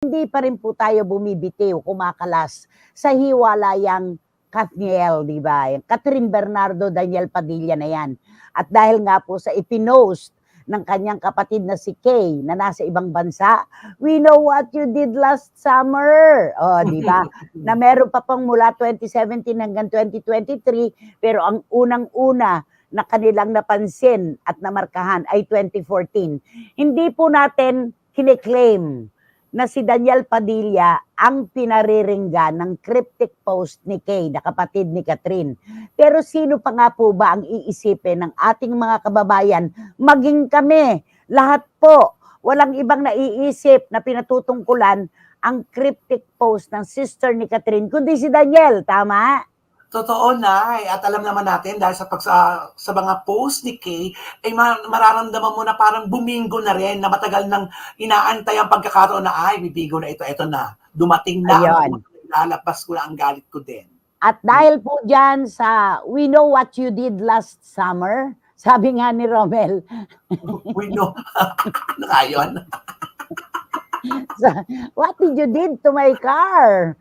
hindi pa rin po tayo bumibitiw, kumakalas sa hiwalayang Kathniel, di ba? Catherine Bernardo Daniel Padilla na yan. At dahil nga po sa ipinost ng kanyang kapatid na si Kay na nasa ibang bansa, we know what you did last summer. O, di ba? na meron pa pang mula 2017 hanggang 2023, pero ang unang-una na kanilang napansin at namarkahan ay 2014. Hindi po natin kiniklaim na si Daniel Padilla ang pinariringgan ng cryptic post ni Kay, na kapatid ni Catherine. Pero sino pa nga po ba ang iisipin ng ating mga kababayan, maging kami, lahat po, walang ibang naiisip na pinatutungkulan ang cryptic post ng sister ni Catherine, kundi si Daniel, tama? Totoo na, at alam naman natin dahil sa pag sa, sa mga post ni Kay, ay ma- mararamdaman mo na parang bumingo na rin na matagal nang inaantay ang pagkakaroon na ay bibigo na ito, ito na. Dumating na. Ayun. Lalabas ko na ang galit ko din. At dahil po dyan sa we know what you did last summer, sabi nga ni Romel, We know. yun? sa, what did you did to my car?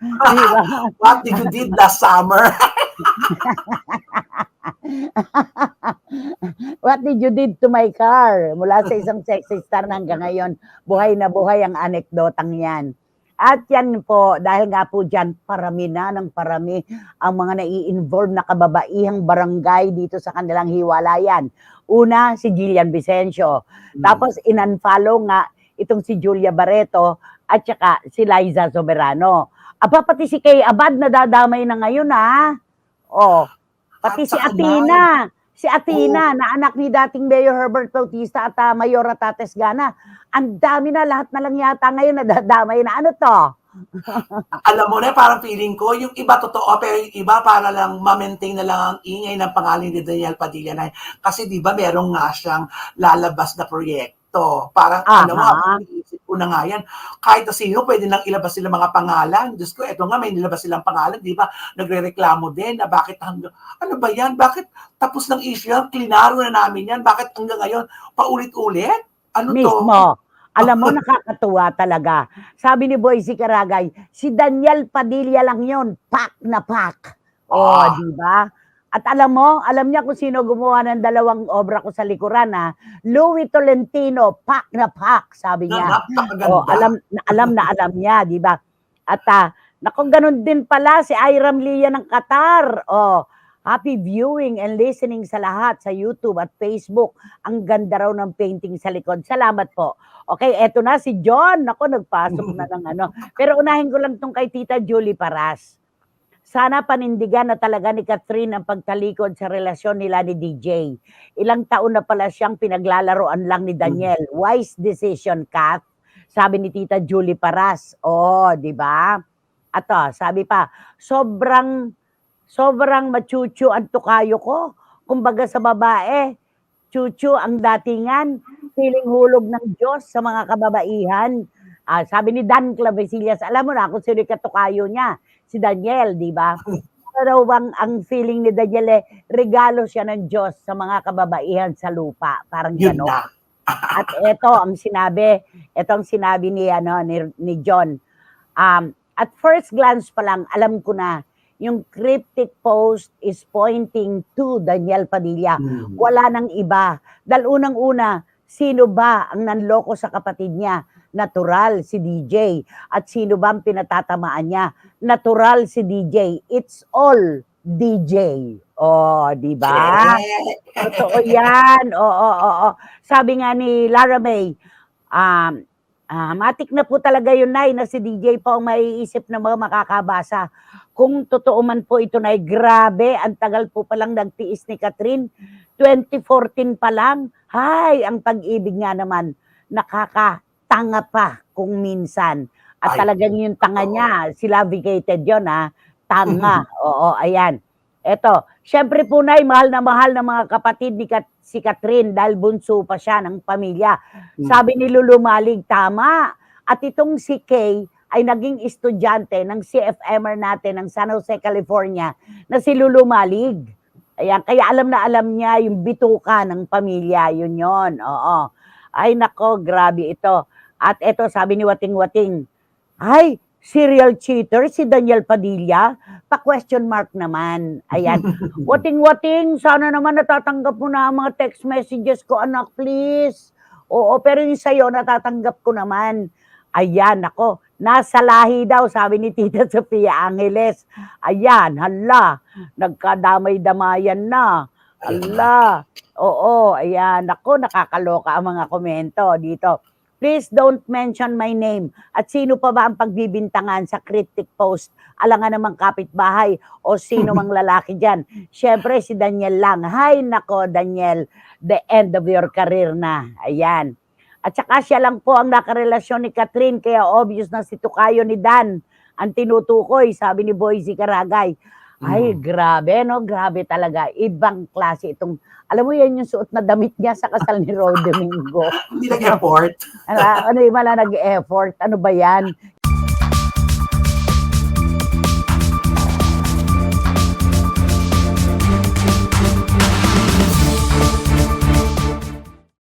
What did you did last summer? What did you did to my car? Mula sa isang sexy star na hanggang ngayon, buhay na buhay ang anekdotang yan. At yan po, dahil nga po dyan, parami na ng parami ang mga nai-involve na kababaihang barangay dito sa kanilang hiwalayan. Una, si Gillian Vicencio. Tapos in-unfollow nga itong si Julia Barreto at saka si Liza Soberano. Aba, pati si Kay Abad nadadamay na ngayon ha. Oh, pati At si Athena. Si Athena, na anak ni dating Mayor Herbert Bautista at uh, Mayora Tates Gana. Ang dami na, lahat na lang yata ngayon nadadamay na. Ano to? alam mo na, parang feeling ko, yung iba totoo, pero yung iba para lang ma-maintain na lang ang ingay ng pangalan ni Daniel Padilla na. Kasi di ba merong nga siyang lalabas na proyekto. Parang Aha. ano nga, iisip ko na nga yan. Kahit na sino, pwede nang ilabas sila mga pangalan. Diyos ko, eto nga, may nilabas silang pangalan, di ba? Nagre-reklamo din na bakit hanggang, ano ba yan? Bakit tapos ng issue yan? Klinaro na namin yan. Bakit hanggang ngayon, paulit-ulit? Ano to? Mismo. Alam mo, nakakatuwa talaga. Sabi ni Boyce Caragay, si Daniel Padilla lang yon pak na pak. Oh, Ah. di ba? At alam mo, alam niya kung sino gumawa ng dalawang obra ko sa likuran, ha? Louis Tolentino, pak na pak, sabi niya. napakaganda. Oh, alam na alam na alam niya, di ba? At ah, naku, ganun din pala si Iram Lia ng Qatar. Oh, happy viewing and listening sa lahat sa YouTube at Facebook. Ang ganda raw ng painting sa likod. Salamat po. Okay, eto na si John. Nako, nagpasok na ng ano. Pero unahin ko lang tong kay Tita Julie Paras. Sana panindigan na talaga ni Catherine ang pagtalikod sa relasyon nila ni DJ. Ilang taon na pala siyang pinaglalaroan lang ni Daniel. Wise decision, Kath. Sabi ni Tita Julie Paras. Oh, di ba? Ato, sabi pa, sobrang sobrang machuchu ang tukayo ko. Kumbaga sa babae, chuchu ang datingan, feeling hulog ng Diyos sa mga kababaihan. Ah, sabi ni Dan Clavesillas, alam mo na kung sino katukayo niya, si Daniel, di ba? Pero bang ang feeling ni Daniel eh, regalo siya ng Diyos sa mga kababaihan sa lupa. Parang Yun gano'n. na. At ito ang sinabi, ito ang sinabi ni ano ni, ni John. Um, at first glance pa lang, alam ko na yung cryptic post is pointing to Daniel Padilla. Hmm. Wala nang iba. Dahil unang-una, sino ba ang nanloko sa kapatid niya? Natural si DJ. At sino ba ang pinatatamaan niya? Natural si DJ. It's all DJ. Oh, di ba? Totoo yan. Oo, oo, oo. Sabi nga ni Lara May, um, ah, matik na po talaga yun, Nay, na si DJ po ang maiisip ng mga makakabasa. Kung totoo man po ito, Nay, grabe, ang tagal po palang nagtiis ni Catherine. 2014 pa lang. Hay, ang pag-ibig nga naman, nakakatanga pa kung minsan. At Ay, talagang yung tanga totoo. niya, sila vacated yun, ha? Tanga. Oo, ayan. Eto, syempre po nay, mahal na mahal ng mga kapatid ni Kat- si Catherine dahil bunso pa siya ng pamilya. Hmm. Sabi ni Lulu Malig, tama. At itong si Kay ay naging estudyante ng CFMR natin ng San Jose, California na si Lulu Malig. Ayan, kaya alam na alam niya yung bituka ng pamilya, yun yon. Oo. Ay nako, grabe ito. At ito, sabi ni Wating Wating, Ay, serial cheater si Daniel Padilla? Pa-question mark naman. Ayan. Wating-wating, sana naman natatanggap mo na ang mga text messages ko, anak, please. Oo, pero yung sa'yo, natatanggap ko naman. Ayan, ako, nasa lahi daw, sabi ni Tita Sofia Angeles. Ayan, hala, nagkadamay-damayan na. Hala, oo, ayan, ako, nakakaloka ang mga komento dito. Please don't mention my name. At sino pa ba ang pagbibintangan sa cryptic post? Alangan namang kapitbahay o sino mang lalaki dyan. Siyempre, si Daniel lang. Hay, nako, Daniel, the end of your career na. Ayan. At saka siya lang po ang nakarelasyon ni Catherine, kaya obvious na si Tukayo ni Dan ang tinutukoy, sabi ni Boyzy Karagay. Ay, Mm. grabe, no? Grabe talaga. Ibang klase itong, alam mo yan yung suot na damit niya sa kasal ni Rod Domingo. Hindi nag-effort. Ano, ano yung wala nag-effort? Ano ba yan?